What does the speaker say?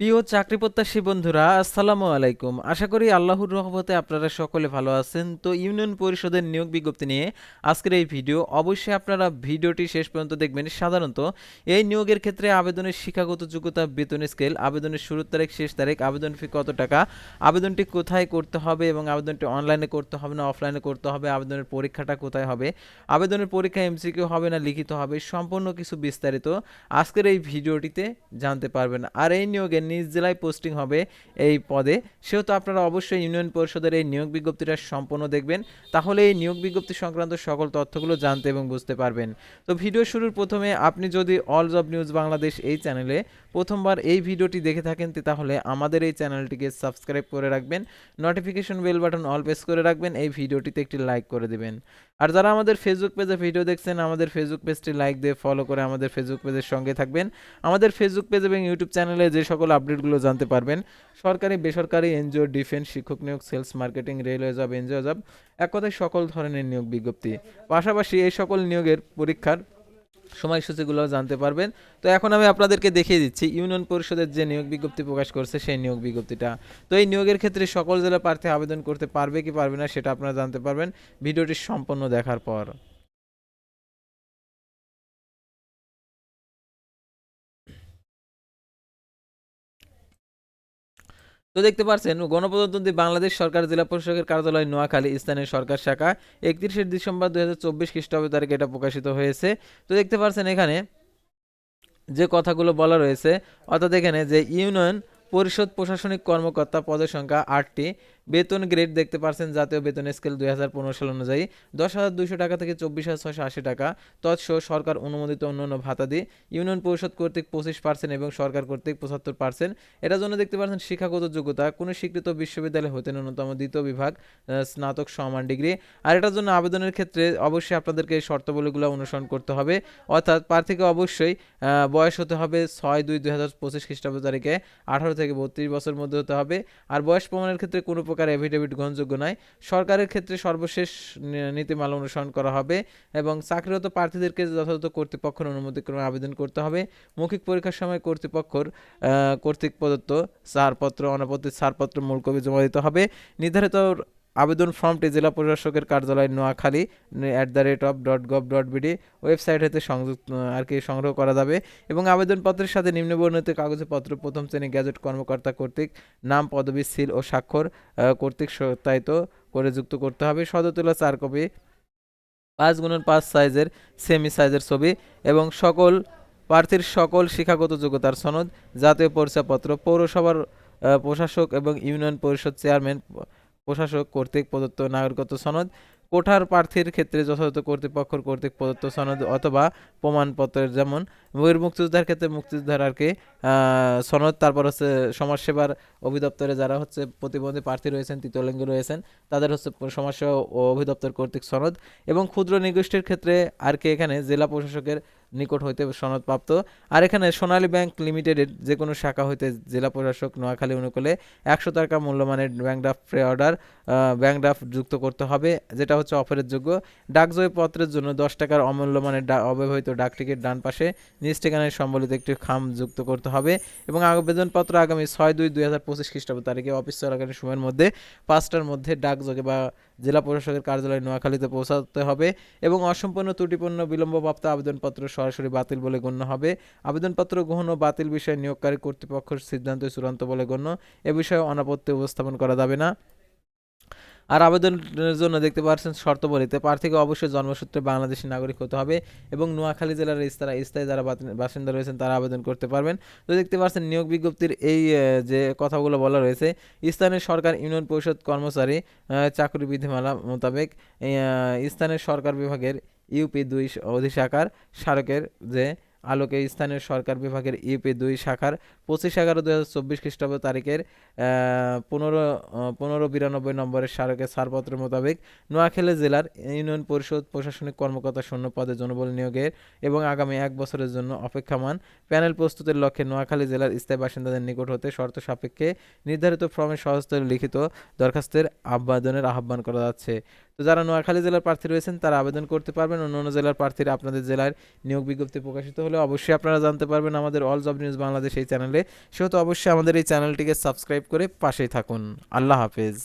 প্রিয় চাকরি প্রত্যাশী বন্ধুরা, আসসালামু আলাইকুম। আশা করি আল্লাহর রহমতে আপনারা সকলে ভালো আছেন। তো ইউনিয়ন পরিষদের নিয়োগ বিজ্ঞপ্তি নিয়ে আজকের এই ভিডিও, অবশ্যই আপনারা ভিডিওটি শেষ পর্যন্ত দেখবেন। সাধারণত এই নিয়োগের ক্ষেত্রে আবেদনের শিক্ষাগত যোগ্যতা, বেতন স্কেল, আবেদনের শুরুর তারিখ, শেষ তারিখ, আবেদন ফি কত টাকা, আবেদনটি কোথায় করতে হবে এবং আবেদনটি অনলাইনে করতে হবে না অফলাইনে করতে হবে, আবেদনের পরীক্ষাটা কোথায় হবে, আবেদনের পরীক্ষা এমসিকিউ হবে না লিখিত হবে, সম্পূর্ণ কিছু বিস্তারিত আজকের এই ভিডিওটিতে জানতে পারবেন। আর এই নিয়োগে নিজ জেলায় পোস্টিং হবে এই পদে। সেহেতু আপনারা অবশ্যই ইউনিয়ন পরিষদের এই নিয়োগ বিজ্ঞপ্তিটা সম্পূর্ণ দেখবেন। তাহলে এই নিয়োগ বিজ্ঞপ্তি সংক্রান্ত সকল তথ্যগুলো জানতে এবং বুঝতে পারবেন। তো ভিডিও শুরুর প্রথমে আপনি যদি অল জব নিউজ বাংলাদেশ এই চ্যানেলে প্রথমবার এই ভিডিওটি দেখে থাকেন তাহলে আমাদের এই চ্যানেলটিকে সাবস্ক্রাইব করে রাখবেন। Notification bell button all press করে রাখবেন, এই ভিডিওটিতে একটি লাইক করে দেবেন। আর যারা আমাদের ফেসবুক পেজে ভিডিও দেখছেন, আমাদের ফেসবুক পেজটি লাইক দিয়ে ফলো করে আমাদের ফেসবুক পেজের সঙ্গে থাকবেন। আমাদের ফেসবুক পেজ এবং ইউটিউব চ্যানেলে যে সকল আপডেটগুলো জানতে পারবেন। সরকারি, বেসরকারি, এনজিও, ডিফেন্স, শিক্ষক নিয়োগ, sales, marketing, railway job, NGO job এক কথায় সকল ধরনের নিয়োগ বিজ্ঞপ্তি। পাশাপাশি এই সকল নিয়োগের পরীক্ষার সময়সূচিগুলো জানতে পারবেন। তো এখন আমি আপনাদেরকে দেখিয়ে দিচ্ছি, ইউনিয়ন পরিষদের যে নিয়োগ বিজ্ঞপ্তি প্রকাশ করছে, সেই নিয়োগ বিজ্ঞপ্তিটা। তো এই নিয়োগের ক্ষেত্রে সকল জেলা প্রার্থী আবেদন করতে পারবে কি পারবে না, সেটা আপনারা জানতে পারবেন। ভিডিওটি সম্পূর্ণ দেখার পর। তো দেখতে পাচ্ছেন গণপ্রজাতন্ত্রী বাংলাদেশ সরকার জেলা পরিষদের কার্যালয় নোয়াখালী স্থানীয় সরকার শাখা একত্রিশে ডিসেম্বর দু হাজার চব্বিশ খ্রিস্টাব্দ তারিখে এটা প্রকাশিত হয়েছে। তো দেখতে পাচ্ছেন এখানে যে কথাগুলো বলা রয়েছে, অর্থাৎ এখানে যে ইউনিয়ন পরিষদ প্রশাসনিক কর্মকর্তা পদের সংখ্যা আটটি। বেতন গ্রেড দেখতে পারছেন জাতীয় বেতন স্কেল দুই হাজার পনেরো সাল অনুযায়ী দশ হাজার দুইশো টাকা থেকে চব্বিশ হাজার ছয়শো আশি টাকা। তৎসহ সরকার অনুমোদিত অন্যান্য ভাতাদি ইউনিয়ন পরিষদ কর্তৃক পঁচিশ পার্সেন্ট এবং সরকার কর্তৃক পঁচাত্তর পার্সেন্ট এটার জন্য দেখতে পাচ্ছেন শিক্ষাগত যোগ্যতা, কোনো স্বীকৃত বিশ্ববিদ্যালয় হতে ন্যূনতম দ্বিতীয় বিভাগ স্নাতক সমান ডিগ্রি। আর এটার জন্য আবেদনের ক্ষেত্রে অবশ্যই আপনাদেরকে এই শর্তাবলীগুলো অনুসরণ করতে হবে। অর্থাৎ প্রার্থীকে অবশ্যই বয়স হতে হবে ছয় দুই দুই হাজার পঁচিশ খ্রিস্টাব্দ তারিখে। আঠারো থেকে বত্রিশ বছর মধ্যে হতে হবে। আর বয়স প্রমাণের ক্ষেত্রে কোনো প্রকার এফিডেভিট গ্রহণযোগ্য নয়। সরকারের ক্ষেত্রে সর্বশেষ নীতিমালা অনুসরণ করা হবে এবং চাকরিরত প্রার্থীদেরকে যথাযথ কর্তৃপক্ষের অনুমতিক্রমে আবেদন করতে হবে। মৌখিক পরীক্ষার সময় কর্তৃপক্ষর কর্তৃক প্রদত্ত ছাড়পত্র অনাপত্তির ছাড়পত্র মূল কবি জমা দিতে হবে। নির্ধারিত আবেদন ফর্মটি জেলা প্রশাসকের কার্যালয় Noakhali at the rate of dot gov dot BD website হতে সংযুক্ত আর কি সংগ্রহ করা যাবে এবং আবেদনপত্রের সাথে নিম্নবর্ণিত কাগজপত্র প্রথম শ্রেণি গ্যাজেট কর্মকর্তা কর্তৃক নাম, পদবি, সিল ও স্বাক্ষর কর্তৃক সত্যায়িত করে যুক্ত করতে হবে। সদতুলা চার কপি, পাঁচ গুণন পাঁচ সাইজের সেমি সাইজের ছবি এবং সকল প্রার্থীর সকল শিক্ষাগত যোগ্যতার সনদ, জাতীয় পরিচয়পত্র, পৌরসভার প্রশাসক এবং ইউনিয়ন পরিষদ চেয়ারম্যান প্রশাসক কর্তৃক প্রদত্ত নাগরিকত্ব সনদ, কোঠার প্রার্থীর ক্ষেত্রে যথাযথ কর্তৃপক্ষ কর্তৃক প্রদত্ত সনদ অথবা প্রমাণপত্রের যেমন বহির মুক্তিযোদ্ধার ক্ষেত্রে মুক্তিযোদ্ধার আর কি সনদ, তারপর হচ্ছে সমাজসেবার অভিদপ্তরে যারা হচ্ছে প্রতিবন্ধী প্রার্থী রয়েছেন, তৃতীয় লিঙ্গ রয়েছেন, তাদের হচ্ছে সমাজসেবা ও অধিদপ্তর কর্তৃক সনদ এবং ক্ষুদ্র নিগোষ্ঠীর ক্ষেত্রে আর কি এখানে জেলা প্রশাসকের নিকট হইতে সনদপ্রাপ্ত আর এখানে সোনালী ব্যাংক লিমিটেডের যে কোনো শাখা হইতে জেলা প্রশাসক নোয়াখালী অনুকূলে একশো টাকা মূল্যমানের bank draft pay order bank draft যুক্ত করতে হবে, যেটা হচ্ছে অফারের যোগ্য। ডাকজয় পত্রের জন্য দশ টাকার অমূল্যমানের অব্যবহৃত ডাক টিকিট ডান পাশে নিজ ঠিকানায় সম্বলিত একটি খাম যুক্ত করতে হবে এবং আবেদনপত্র আগামী ছয় দুই দুই হাজার পঁচিশ খ্রিস্টাব্দ তারিখে অফিস চলাকালীন সময়ের মধ্যে পাঁচটার মধ্যে ডাকযোগে বা জেলা প্রশাসকের কার্যালয় নোয়াখালীতে পৌঁছাতে হবে এবং অসম্পূর্ণ ত্রুটিপূর্ণ বিলম্বপ্রাপ্ত আবেদনপত্র সরাসরি বাতিল বলে গণ্য হবে। আবেদনপত্র গ্রহণ ও বাতিল বিষয়ে নিয়োগকারী কর্তৃপক্ষের সিদ্ধান্ত চূড়ান্ত বলে গণ্য। এ বিষয়ে অনাপত্তি উপস্থাপন করা যাবে না। আর আবেদনের জন্য দেখতে পাচ্ছেন শর্তাবলীতে প্রার্থীকে অবশ্যই জন্মসূত্রে বাংলাদেশি নাগরিক হতে হবে এবং নোয়াখালী জেলার স্থায়ী স্থায়ী যারা বাসিন্দা রয়েছেন তারা আবেদন করতে পারবেন। তো দেখতে পাচ্ছেন নিয়োগ বিজ্ঞপ্তির এই যে কথাগুলো বলা রয়েছে, স্থানীয় সরকার ইউনিয়ন পরিষদ কর্মচারী চাকরি বিধিমালা মোতাবেক স্থানীয় সরকার বিভাগের ইউপি দুই অধিশাখার স্মারকের যে আলোকে স্থানীয় সরকার বিভাগের ইউপি দুই শাখার পঁচিশ এগারো দুই হাজার চব্বিশ খ্রিস্টাব্দ তারিখের পনেরো পনেরো বিরানব্বই নম্বরের স্মারকের ছাড়পত্র মোতাবেক নোয়াখালী জেলার ইউনিয়ন পরিষদ প্রশাসনিক কর্মকর্তা শূন্য পদে জনবল নিয়োগের এবং আগামী এক বছরের জন্য অপেক্ষমান প্যানেল প্রস্তুতের লক্ষ্যে নোয়াখালী জেলার স্থায়ী বাসিন্দাদের নিকট হতে শর্ত সাপেক্ষে নির্ধারিত ফর্মে সহজতর লিখিত দরখাস্তের আবেদনের আহ্বান করা যাচ্ছে। তো যারা নোয়াখালী জেলার প্রার্থী রয়েছেন, তারা আবেদন করতে পারবেন। অন্য অন্য জেলার প্রার্থীরা আপনাদের জেলার নিয়োগ বিজ্ঞপ্তি প্রকাশিত হলে অবশ্যই আপনারা জানতে পারবেন আমাদের অল জব নিউজ বাংলাদেশ এই চ্যানেলে সেহেতু অবশ্যই আমাদের এই চ্যানেলটিকে সাবস্ক্রাইব করে পাশেই থাকুন। আল্লাহ হাফেজ।